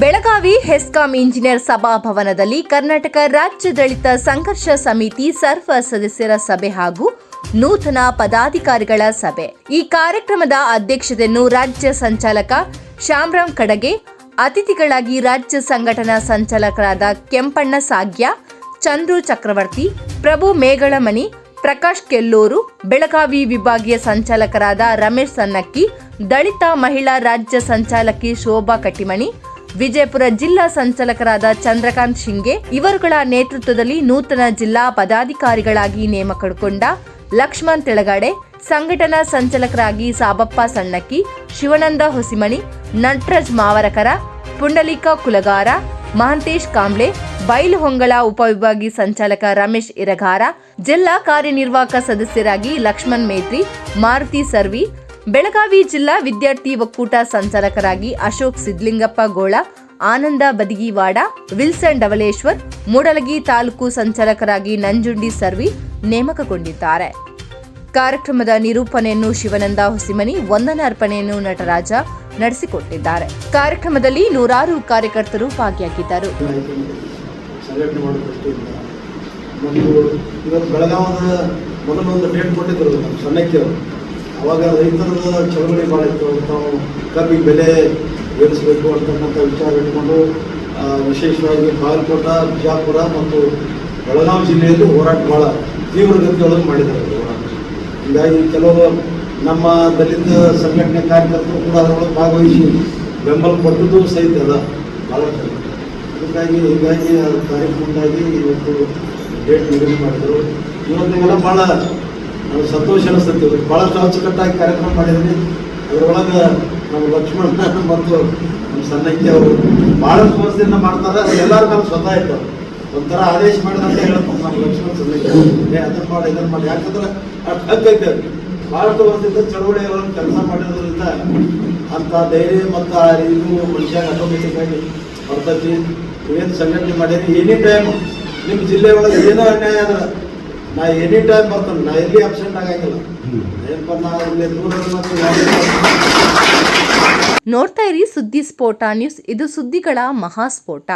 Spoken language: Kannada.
ಬೆಳಗಾವಿ ಹೆಸ್ಕಾಂ ಇಂಜಿನಿಯರ್ ಸಭಾಭವನದಲ್ಲಿ ಕರ್ನಾಟಕ ರಾಜ್ಯ ದಲಿತ ಸಂಘರ್ಷ ಸಮಿತಿ ಸರ್ವ ಸದಸ್ಯರ ಸಭೆ ಹಾಗೂ ನೂತನ ಪದಾಧಿಕಾರಿಗಳ ಸಭೆ. ಈ ಕಾರ್ಯಕ್ರಮದ ಅಧ್ಯಕ್ಷತೆಯನ್ನು ರಾಜ್ಯ ಸಂಚಾಲಕ ಶ್ಯಾಮರಾಮ್ ಕಡಗೆ, ಅತಿಥಿಗಳಾಗಿ ರಾಜ್ಯ ಸಂಘಟನಾ ಸಂಚಾಲಕರಾದ ಕೆಂಪಣ್ಣ ಸಾಗ್ಯ, ಚಂದ್ರು ಚಕ್ರವರ್ತಿ, ಪ್ರಭು ಮೇಗಳಮಣಿ, ಪ್ರಕಾಶ್ ಕೆಲ್ಲೂರು, ಬೆಳಗಾವಿ ವಿಭಾಗೀಯ ಸಂಚಾಲಕರಾದ ರಮೇಶ್ ಸನ್ನಕ್ಕಿ, ದಲಿತ ಮಹಿಳಾ ರಾಜ್ಯ ಸಂಚಾಲಕಿ ಶೋಭಾ ಕಟ್ಟಿಮಣಿ ವಿಜಯಪುರ ಜಿಲ್ಲಾ ಸಂಚಾಲಕರಾದ ಚಂದ್ರಕಾಂತ್ ಶಿಂಗೆ ಇವರುಗಳ ನೇತೃತ್ವದಲ್ಲಿ ನೂತನ ಜಿಲ್ಲಾ ಪದಾಧಿಕಾರಿಗಳಾಗಿ ನೇಮಕಗೊಂಡ ಲಕ್ಷ್ಮಣ್ ತೆಳಗಾಡೆ, ಸಂಘಟನಾ ಸಂಚಾಲಕರಾಗಿ ಸಾಬಪ್ಪ ಸಣ್ಣಕ್ಕಿ, ಶಿವನಂದ ಹೊಸಿಮಣಿ, ನಟರಾಜ್ ಮಾವರಕರ, ಪುಂಡಲಿಕ ಕುಲಗಾರ, ಮಹಂತೇಶ್ ಕಾಂಬ್ಳೆ ಬೈಲುಹೊಂಗಳ ಉಪವಿಭಾಗೀಯ ಸಂಚಾಲಕ ರಮೇಶ್ ಇರಗಾರ, ಜಿಲ್ಲಾ ಕಾರ್ಯನಿರ್ವಾಹಕ ಸದಸ್ಯರಾಗಿ ಲಕ್ಷ್ಮಣ್ ಮೇತ್ರಿ, ಮಾರುತಿ ಸರ್ವಿ ಬೆಳಗಾವಿ ಜಿಲ್ಲಾ ವಿದ್ಯಾರ್ಥಿ ಒಕ್ಕೂಟ ಸಂಚಾಲಕರಾಗಿ ಅಶೋಕ್ ಸಿದ್ಲಿಂಗಪ್ಪ ಗೋಳ, ಆನಂದ ಬದಿಗಿವಾಡ, ವಿಲ್ಸನ್ ಡವಲೇಶ್ವರ್, ಮೂಡಲಗಿ ತಾಲೂಕು ಸಂಚಾಲಕರಾಗಿ ನಂಜುಂಡಿ ಸರ್ವಿ ನೇಮಕಗೊಂಡಿದ್ದಾರೆ. ಕಾರ್ಯಕ್ರಮದ ನಿರೂಪಣೆಯನ್ನು ಶಿವನಂದ ಹೊಸಿಮನಿ, ವಂದನ ಅರ್ಪಣೆಯನ್ನು ನಟರಾಜ ನಡೆಸಿಕೊಟ್ಟಿದ್ದಾರೆ. ಕಾರ್ಯಕ್ರಮದಲ್ಲಿ ನೂರಾರು ಕಾರ್ಯಕರ್ತರು ಭಾಗಿಯಾಗಿದ್ದರು. ಬೆಳಗಾವಿ ಮೊದಲೊಂದು ಡೇಟ್ ಕೊಟ್ಟಿದ್ದರು ಸಣ್ಣಕ್ಕೆ ಅವಾಗ ರೈತರ ಚಳವಳಿ ಭಾಳ ಇತ್ತು ತಾವು ಕಬ್ಬಿಗೆ ಬೆಲೆ ಏರಿಸಬೇಕು ಅಂತಕ್ಕಂಥ ವಿಚಾರ ಇಟ್ಕೊಂಡು ವಿಶೇಷವಾಗಿ ಬಾಗಲಕೋಟ, ಬಿಜಾಪುರ ಮತ್ತು ಬೆಳಗಾವಿ ಜಿಲ್ಲೆಯಲ್ಲಿ ಹೋರಾಟ ಭಾಳ ತೀವ್ರಗತಿಯೊಳಗೆ ಮಾಡಿದ್ದಾರೆ ಹೋರಾಟ. ಹೀಗಾಗಿ ಕೆಲವು ನಮ್ಮ ದಲಿತ ಸಂಘಟನೆ ಕಾರ್ಯಕರ್ತರು ಕೂಡ ಅದರೊಳಗೆ ಭಾಗವಹಿಸಿ ಬೆಂಬಲ ಕೊಟ್ಟದ್ದು ಸಹಿತ ಅದ ಭಾಳ ಹೀಗಾಗಿ ಆ ಕಾರ್ಯಕ್ರಮಕ್ಕಾಗಿ ಇವತ್ತು ಡೇಟ್ ನಿಗದಿ ಮಾಡಿದರು. ಇವತ್ತಿಗೆಲ್ಲ ಭಾಳ ನನಗೆ ಸಂತೋಷ ಅನಿಸ್ತೈತಿ. ಭಾಳಷ್ಟು ಅಚ್ಚುಕಟ್ಟಾಗಿ ಕಾರ್ಯಕ್ರಮ ಮಾಡಿದ್ವಿ ಅದರೊಳಗೆ ನಮ್ಮ ಲಕ್ಷ್ಮಣ ಮತ್ತು ನಮ್ಮ ಸಣ್ಣಕ್ಕಿ ಅವರು ಭಾಳಷ್ಟು ವರ್ಷದಿಂದ ಮಾಡ್ತಾರೆ. ಎಲ್ಲರ ಮೇಲೆ ಸ್ವತಃ ಇತ್ತು. ಒಂಥರ ಆದೇಶ ಮಾಡಿದಂತ ಹೇಳಪ್ಪ ನಮ್ಮ ಲಕ್ಷ್ಮಣ ಸಣ್ಣಕ್ಕೆ ಏ, ಅದನ್ನು ಮಾಡಿ, ಇದನ್ನು ಮಾಡಿ. ಯಾಕಂದ್ರೆ ಅಷ್ಟು ಹಕ್ಕೈತೆ. ಭಾಳಷ್ಟು ವರ್ಷದಿಂದ ಚಳವಳಿಗಳನ್ನು ಕೆಲಸ ಮಾಡಿರೋದ್ರಿಂದ ಅಂತ ಧೈರ್ಯ ಮತ್ತು ಆ ಇದು ಮನುಷ್ಯ ಆಟೋಮೆಟಿಕ್ ಆಗಿ ಬರ್ತೈತಿ. ಏನು ಸಂಘಟನೆ ಮಾಡೀನಿ ಏನೇ ಟೈಮ್ ನಿಮ್ಮ ಜಿಲ್ಲೆ ಒಳಗೆ ಏನೋ ಅನ್ಯಾಯ ಆದ್ರೆ ನಾ ಎನಿ ಟೈಮ್ ಬರ್ತೇನೆ, ನಾ ಎಲ್ಲಿ ಅಬ್ಸೆಂಟ್ ಆಗಂಗಿಲ್ಲ. ಏನಪ್ಪ ನೋಡ್ತಾ ಇರಿ ಸುದ್ದಿ ಸ್ಫೋಟ ನ್ಯೂಸ್, ಇದು ಸುದ್ದಿಗಳ ಮಹಾಸ್ಫೋಟ.